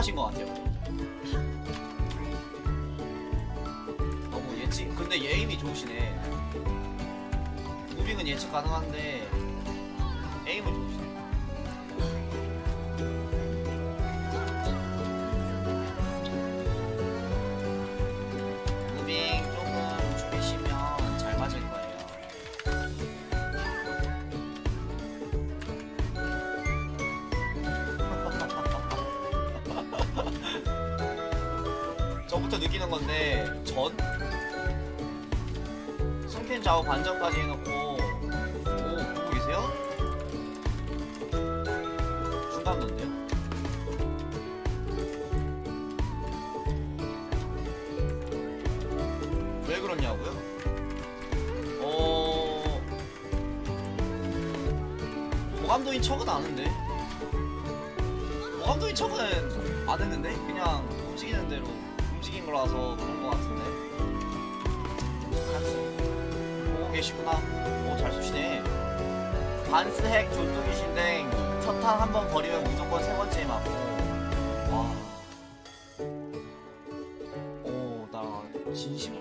급하신 것 같아요. 너무 예측. 근데 에임이 좋으시네. 무빙은 예측 가능한데 에임은 좋으시네. 저부터 느끼는 건데 전 승캔 좌우 반전까지 해놓고 오 보고 계세요? 중감도인데요? 왜 그러냐고요? 어 고감도인 척은 아는데 고감도인 척은 안 했는데 그냥 움직이는 대로 움직인 거라서 그런 거 같은데 보고 계시구나 오잘 쏘시네 반스 핵 존중이신데 첫탄 한 번 버리면 무조건 세 번째 맞고 와. 오, 나 진심.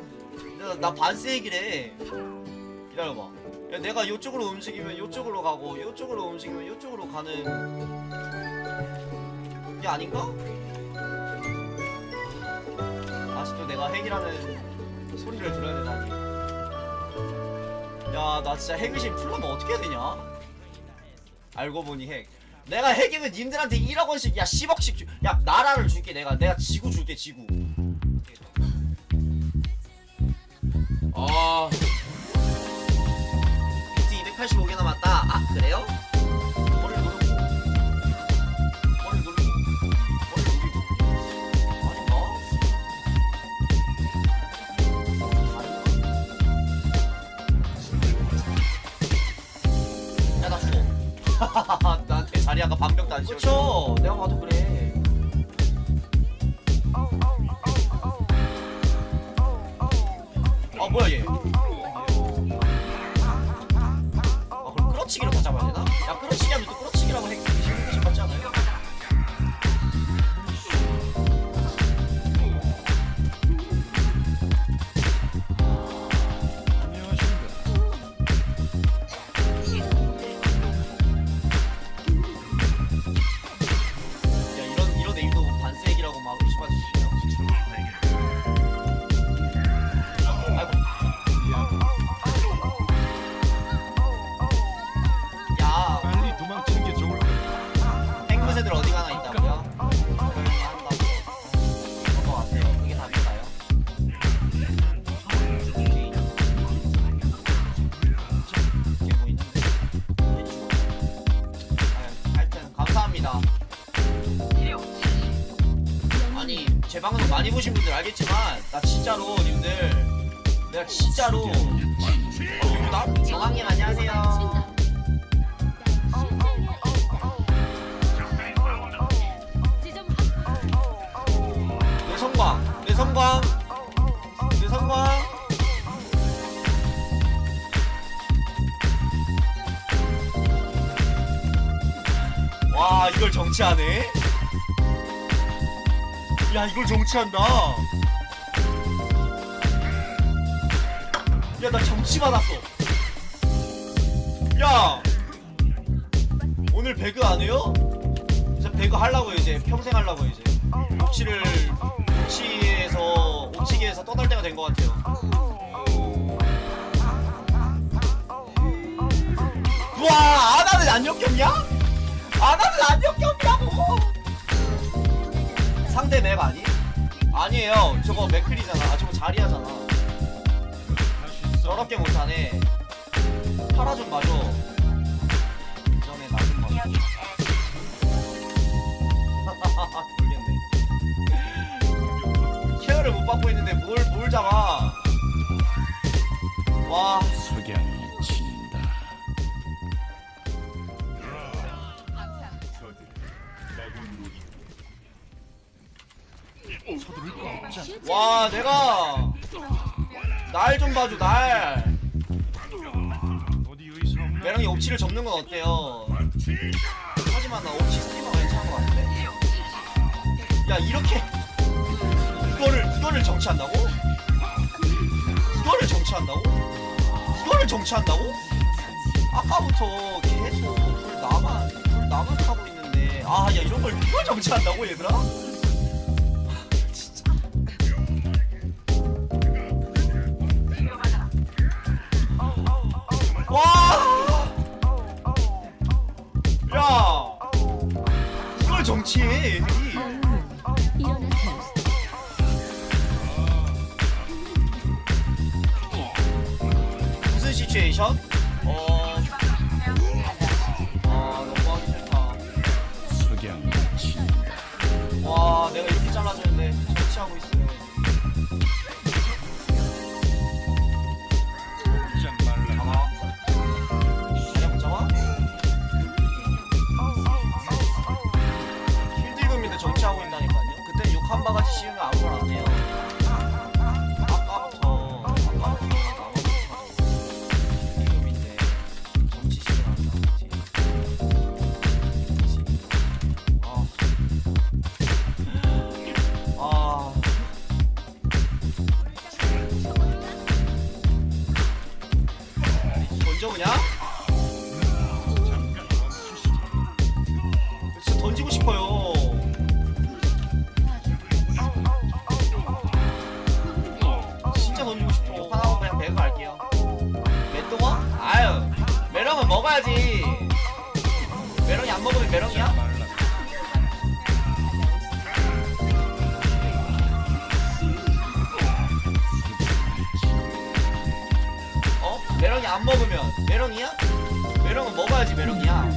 나, 나 반스 핵이래. 기다려봐. 야, 내가 이쪽으로 움직이면 이쪽으로 가고 이쪽으로 움직이면 이쪽으로 가는 게 아닌가? 내가 핵이라는 소리를 들어야 되다니. 야, 나 진짜 핵 의심 풀려면 어떻게 해야 되냐? 알고 보니 핵. 내가 핵이면 님들한테 1억 원씩, 야 10억씩 주, 야 나라를 줄게 내가, 내가 지구 줄게 지구. 아, 비트 285개 남았다. 아 그래요? 뭐야, 얘. 앵무새들 어디 가나 있다고요? 감사합니다. 아니 제 방송 많이 보신 분들 알겠지만 나 진짜로 님들 내가 진짜로 어, 누구다? 정황님 안녕하세요. 와, 이걸 정치하네? 야, 이걸 정치한다. 야, 나 정치 받았어. 야, 오늘 배그 안 해요? 이제 배그 하려고 이제 평생 하려고 이제. 옥치를 옥치에서 옥치기에서 떠날 때가 된 것 같아요. 우와 아나는 안 역겹냐? 아 나는 안 역겹냐고? 상대 맵 아니? 아니에요. 저거 맥클이잖아. 아 저거 자리하잖아. 저렇게 못하네. 파라 좀 맞아. 전에 나좀 맞아. 돌겠네. 케어를 못 받고 있는데 뭘, 뭘 잡아. 와. 와 내가 날 좀 봐줘 날? 매랑이 옵치를 접는 건 어때요 하지만 나 옵치 스티커가 괜찮은 것 같은데 야 이렇게 이거를 이거를 정치한다고? 이거를 정치한다고? 이거를 정치한다고? 아까부터 계속 불 나만 불 나만 타고 아 야 이런 걸 이걸 정치한다고 얘들아? 와! 야! 이걸 정치해. 일어나세요. 무슨 시츄에이션? 잘라줬는데 정치하고 있어요. 안 먹으면 메롱이야? 메롱은 먹어야지 메롱이야.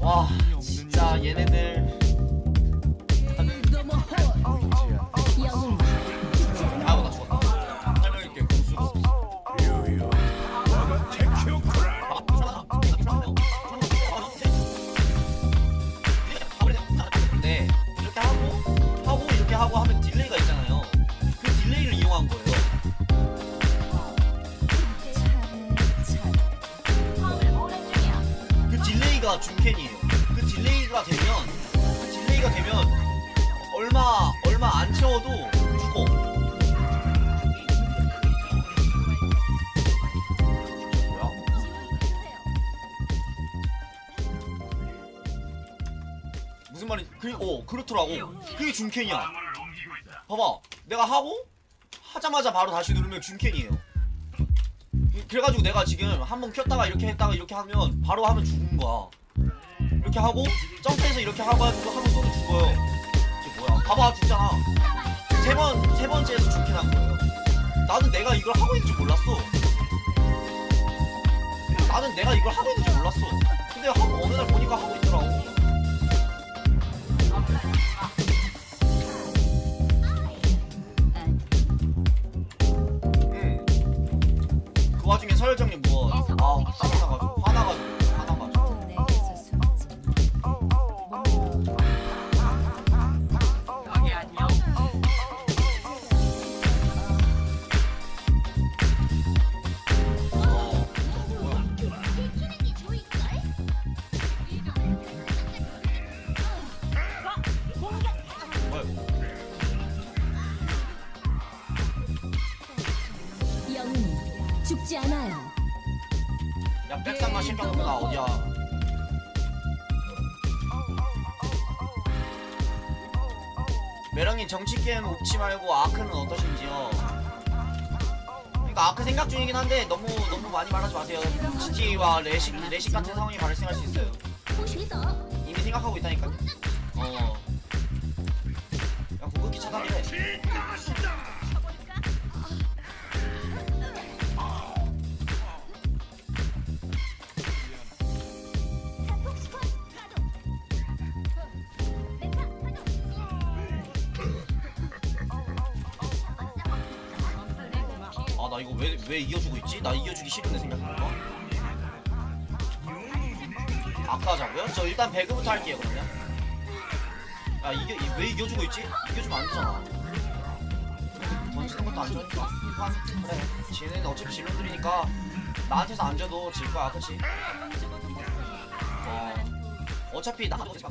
와, 진짜 얘네들. 레이가 중캔이에요. 그 딜레이가 되면 그 딜레이가 되면 얼마 얼마 안 채워도 죽어. 무슨 말이? 그, 어, 그렇더라고. 그게 중캔이야. 봐봐, 내가 하고 하자마자 바로 다시 누르면 중캔이에요. 그- 그래가지고 내가 지금 한 번 켰다가 이렇게 했다가 이렇게 하면 바로 하면 죽은 거야. 이렇게 하고 점프해서 이렇게 하고 하면 쏘면 죽어요. 이게 뭐야? 봐봐, 죽잖아. 세 번, 세 번째에서 중캔한 거예요. 나는 내가 이걸 하고 있는 줄 몰랐어. 나는 내가 이걸 하고 있는 줄 몰랐어. 근데 하고 어느 날 보니까 하고 있 죽지 않아요. 야, 백상마 신병구나, 어디야. 매랑님 정치 게임 옵치 말고 아크는 어떠신지요? 그러니까 아크 생각 중이긴 한데 너무 너무 많이 말하지 마세요. GT와 레식 레식 같은 상황이 발생할 수 있어요. 이미 생각하고 있다니까. 어. 야 궁극기 차단이 나 이거 왜 왜 이겨주고 있지? 나 이겨주기 싫은데 생각해보니까. 아까 하자고요? 저 일단 배그부터 할게요 그러면 야 이겨 이- 왜 이겨주고 있지? 이겨주면 안 되잖아 던지는 것도 안 좋으니까 그래 쟤네는 어차피 질러들이니까 나한테서 안 져도 질 거야 그치? 어 어차피 나 가지고 질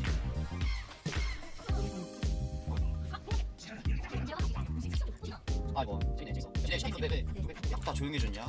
아이고 쟤네 쟤네 쟤네 쟤네 약 간 조용해졌냐?